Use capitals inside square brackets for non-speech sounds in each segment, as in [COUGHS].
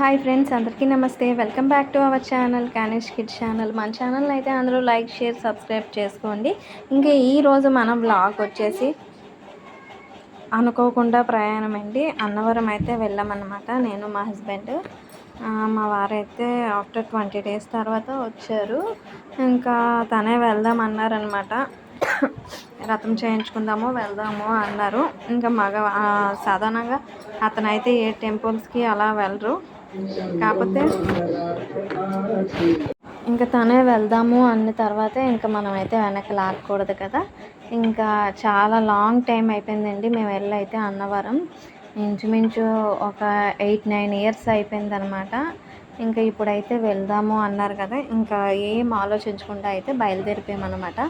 Hi friends అందరికీ నమస్తే. Welcome back to our channel Kanish kid channel. మన channel అయితే అందరూ లైక్ షేర్ సబ్స్క్రైబ్ చేసుకోండి. ఇంకా ఈరోజు మన బ్లాగ్ వచ్చేసి అనుకోకుండా ప్రయాణం అండి. అన్నవరం అయితే వెళ్ళామన్నమాట. నేను మా హస్బెండ్ మా వారైతే ఆఫ్టర్ ట్వంటీ డేస్ తర్వాత వచ్చారు. ఇంకా తనే వెళ్దాం అన్నారనమాట రథం చేయించుకుందాము వెళ్దాము అన్నారు. ఇంకా మగ సాధారణంగా అతనైతే ఏ టెంపుల్స్కి అలా వెళ్ళరు. కాకపోతే ఇంకా తనే వెళ్దాము అన్న తర్వాత ఇంకా మనం అయితే వెనక్కి లాక్కూడదు కదా. ఇంకా చాలా లాంగ్ టైం అయిపోయిందండి. మేము వెళ్ళి అయితే అన్నవరం. ఇంచుమించు ఒక ఎయిట్ నైన్ ఇయర్స్ అయిపోయింది అనమాట ఇంకా ఇప్పుడైతే వెళ్దాము అన్నారు కదా. ఇంకా ఏం ఆలోచించకుండా అయితే బయలుదేరిపోయామన్నమాట.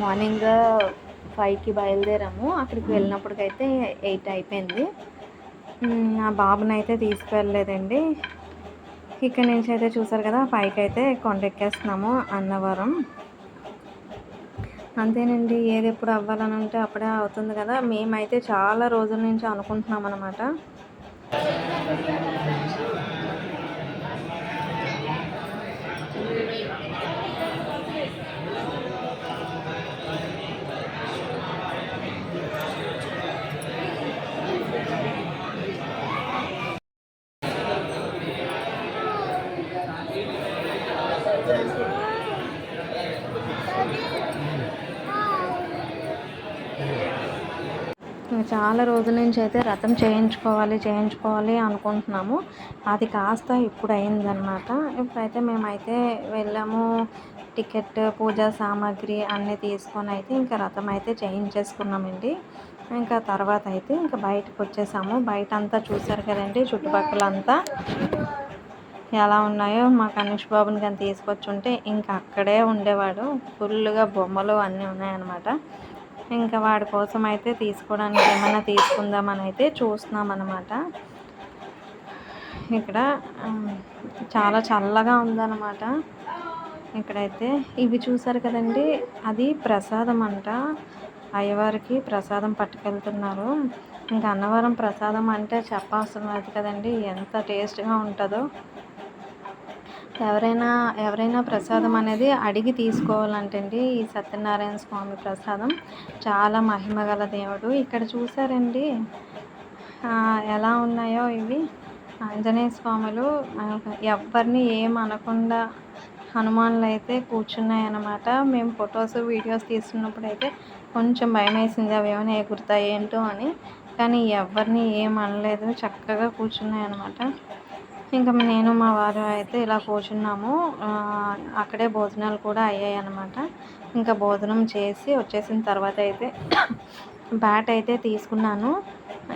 మార్నింగ్ ఫైవ్కి బయలుదేరాము. అక్కడికి వెళ్ళినప్పటికైతే ఎయిట్ అయిపోయింది. నా బాబుని అయితే తీసుకెళ్ళలేదండి. ఇక్కడ నుంచి అయితే చూసారు కదా పైకి అయితే కొండెక్కేస్తున్నాము అన్నవరం. అంతేనండి ఏది ఎప్పుడు అవ్వాలని ఉంటే అప్పుడే అవుతుంది కదా. మేమైతే చాలా రోజుల నుంచి అనుకుంటున్నాం అనమాట చాలా రోజుల నుంచి అయితే రథం చేయించుకోవాలి చేయించుకోవాలి అనుకుంటున్నాము. అది కాస్త ఇప్పుడు అయిందనమాట ఇప్పుడైతే మేమైతే వెళ్ళాము. టికెట్ పూజా సామాగ్రి అన్నీ తీసుకొని అయితే ఇంకా రథం అయితే చేయించేసుకున్నామండి. ఇంకా తర్వాత అయితే ఇంకా బయటకు వచ్చేసాము. బయట అంతా చూసారు కదండి చుట్టుపక్కల అంతా ఎలా ఉన్నాయో మా కనిష్ బాబుని కానీ తీసుకొచ్చి ఉంటే ఇంకా అక్కడే ఉండేవాడు. ఫుల్గా బొమ్మలు అన్నీ ఉన్నాయన్నమాట. ఇంకా వాడి కోసం అయితే తీసుకోవడానికి ఏమైనా తీసుకుందామని అయితే చూస్తున్నాం అనమాట ఇక్కడ చాలా చల్లగా ఉందన్నమాట. ఇక్కడైతే ఇవి చూసారు కదండి అది ప్రసాదం అంట. అయ్యవారికి ప్రసాదం పట్టుకెళ్తున్నారు. ఇంకా అన్నవరం ప్రసాదం అంటే చెప్పవసరం లేదు కదండి ఎంత టేస్ట్గా ఉంటుందో. ఎవరైనా ఎవరైనా ప్రసాదం అనేది అడిగి తీసుకోవాలంటండి ఈ సత్యనారాయణ స్వామి ప్రసాదం చాలా మహిమ గల దేవుడు. ఇక్కడ చూసారండి ఎలా ఉన్నాయో ఇవి. ఆంజనేయ స్వాములు ఎవరిని ఏం అనకుండా హనుమాన్లు అయితే కూర్చున్నాయన్నమాట. మేము ఫొటోస్ వీడియోస్ తీసుకున్నప్పుడు అయితే కొంచెం భయం వేసింది అవి ఏమైనా ఎగురుతాయి ఏంటో అని. కానీ ఎవరిని ఏం అనలేదు చక్కగా కూర్చున్నాయన్నమాట. ఇంకా నేను మా వారు అయితే ఇలా కూర్చున్నాము. అక్కడే భోజనాలు కూడా అయ్యాయి అన్నమాట ఇంకా భోజనం చేసి వచ్చేసిన తర్వాత అయితే [COUGHS] బ్యాట్ అయితే తీసుకున్నాను.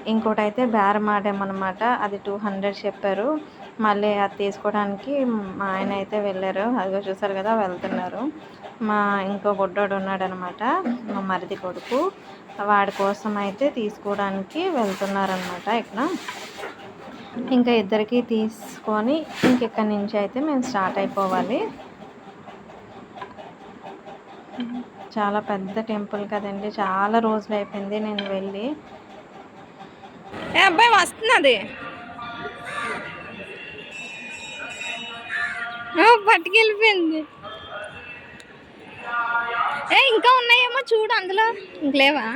ఇంకోటి అయితే బేరం ఆడామన్నమాట. అది టూ హండ్రెడ్ చెప్పారు. మళ్ళీ అది తీసుకోవడానికి మా ఆయన అయితే వెళ్ళారు. అదిగో చూసారు కదా వెళ్తున్నారు. మా ఇంకో బొడ్డోడు ఉన్నాడనమాట మా మరిది కొడుకు. వాడి కోసం అయితే తీసుకోవడానికి వెళ్తున్నారనమాట ఇక్కడ. ఇంకా ఇద్దరికి తీసుకొని ఇంకెక్కడి నుంచి అయితే మేము స్టార్ట్ అయిపోవాలి. చాలా పెద్ద టెంపుల్ కదండి. చాలా రోజులు అయిపోయింది నేను వెళ్ళి. ఏ అబ్బాయి వస్తున్నది. పట్టుకెళ్ళిపోయింది. ఏ ఇంకా ఉన్నాయేమో చూడు అందులో. ఇంక లేవా?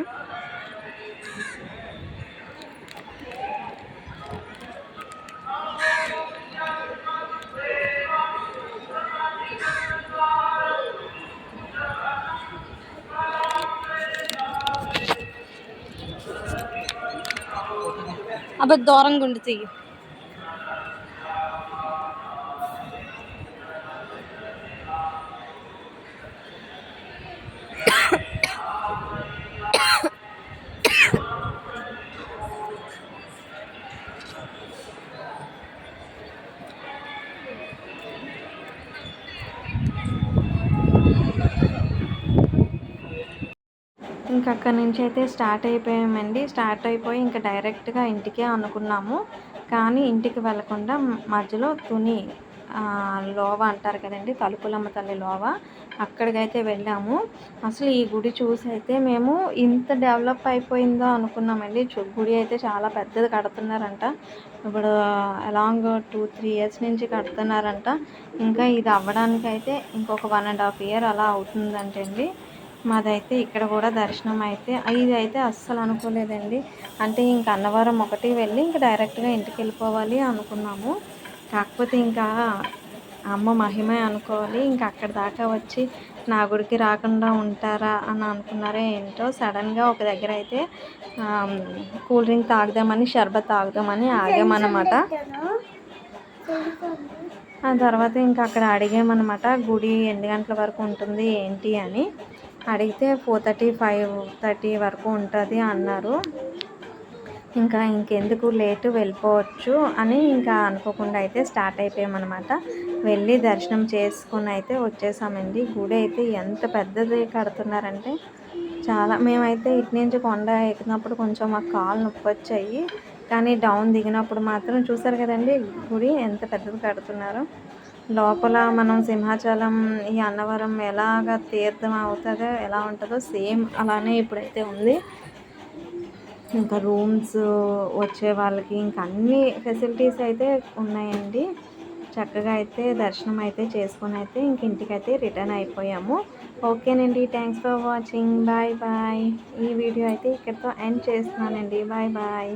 അബദ്ധോറം കൊണ്ട് ചെയ്യും. ఇంకా అక్కడి నుంచి అయితే స్టార్ట్ అయిపోయామండి. స్టార్ట్ అయిపోయి ఇంకా డైరెక్ట్గా ఇంటికే అనుకున్నాము. కానీ ఇంటికి వెళ్ళకుండా మధ్యలో తుని లోవ అంటారు కదండి తలుపులమ్మ తల్లి లోవ అక్కడికైతే వెళ్ళాము. అసలు ఈ గుడి చూసి అయితే మేము ఇంత డెవలప్ అయిపోయిందో అనుకున్నామండి. గుడి అయితే చాలా పెద్దది కడుతున్నారంట. ఇప్పుడు అలాంగ్ టూ త్రీ ఇయర్స్ నుంచి కడుతున్నారంట. ఇంకా ఇది అవ్వడానికి అయితే ఇంకొక వన్ అండ్ హాఫ్ ఇయర్ అలా అవుతుందంటండి. మాదైతే ఇక్కడ కూడా దర్శనం అయితే ఇది అయితే అస్సలు అనుకోలేదండి. అంటే ఇంక అన్నవరం ఒకటి వెళ్ళి ఇంక డైరెక్ట్గా ఇంటికి వెళ్ళిపోవాలి అనుకున్నాము. కాకపోతే ఇంకా అమ్మ మహిమే అనుకోవాలి ఇంకా అక్కడ దాకా వచ్చి నా గుడికి రాకుండా ఉంటారా అని అనుకున్నారో ఏంటో సడన్గా ఒక దగ్గర అయితే కూల్ డ్రింక్ తాగుదామని షర్బత్ తాగుదామని ఆగామన్నమాట ఆ తర్వాత ఇంకా అక్కడ అడిగామన్నమాట గుడి ఎన్ని గంటల వరకు ఉంటుంది ఏంటి అని. అడిగితే ఫోర్ థర్టీ ఫైవ్ థర్టీ వరకు ఉంటుంది అన్నారు. ఇంకా ఇంకెందుకు లేటు వెళ్ళిపోవచ్చు అని ఇంకా అనుకోకుండా అయితే స్టార్ట్ అయిపోయామన్నమాట. వెళ్ళి దర్శనం చేసుకుని అయితే వచ్చేసామండి. గుడి అయితే ఎంత పెద్దది కడుతున్నారంటే చాలా. మేమైతే ఇటు నుంచి కొండ ఎక్కినప్పుడు కొంచెం మాకు కాలు నొప్పి వచ్చాయి. కానీ డౌన్ దిగినప్పుడు మాత్రం చూసారు కదండి గుడి ఎంత పెద్దది కడుతున్నారో. లోపల మనం సింహాచలం ఈ అన్నవరం ఎలాగ తీర్థం అవుతుందో ఎలా ఉంటుందో సేమ్ అలానే ఇప్పుడైతే ఉంది. ఇంకా రూమ్స్ వచ్చే వాళ్ళకి ఇంకా అన్ని ఫెసిలిటీస్ అయితే ఉన్నాయండి. చక్కగా అయితే దర్శనం అయితే చేసుకొని అయితే ఇంక ఇంటికైతే రిటర్న్ అయిపోయాము. ఓకేనండి thanks for watching bye bye ఈ వీడియో అయితే ఇక్కడితో ఎండ్ చేస్తున్నానండి. Bye bye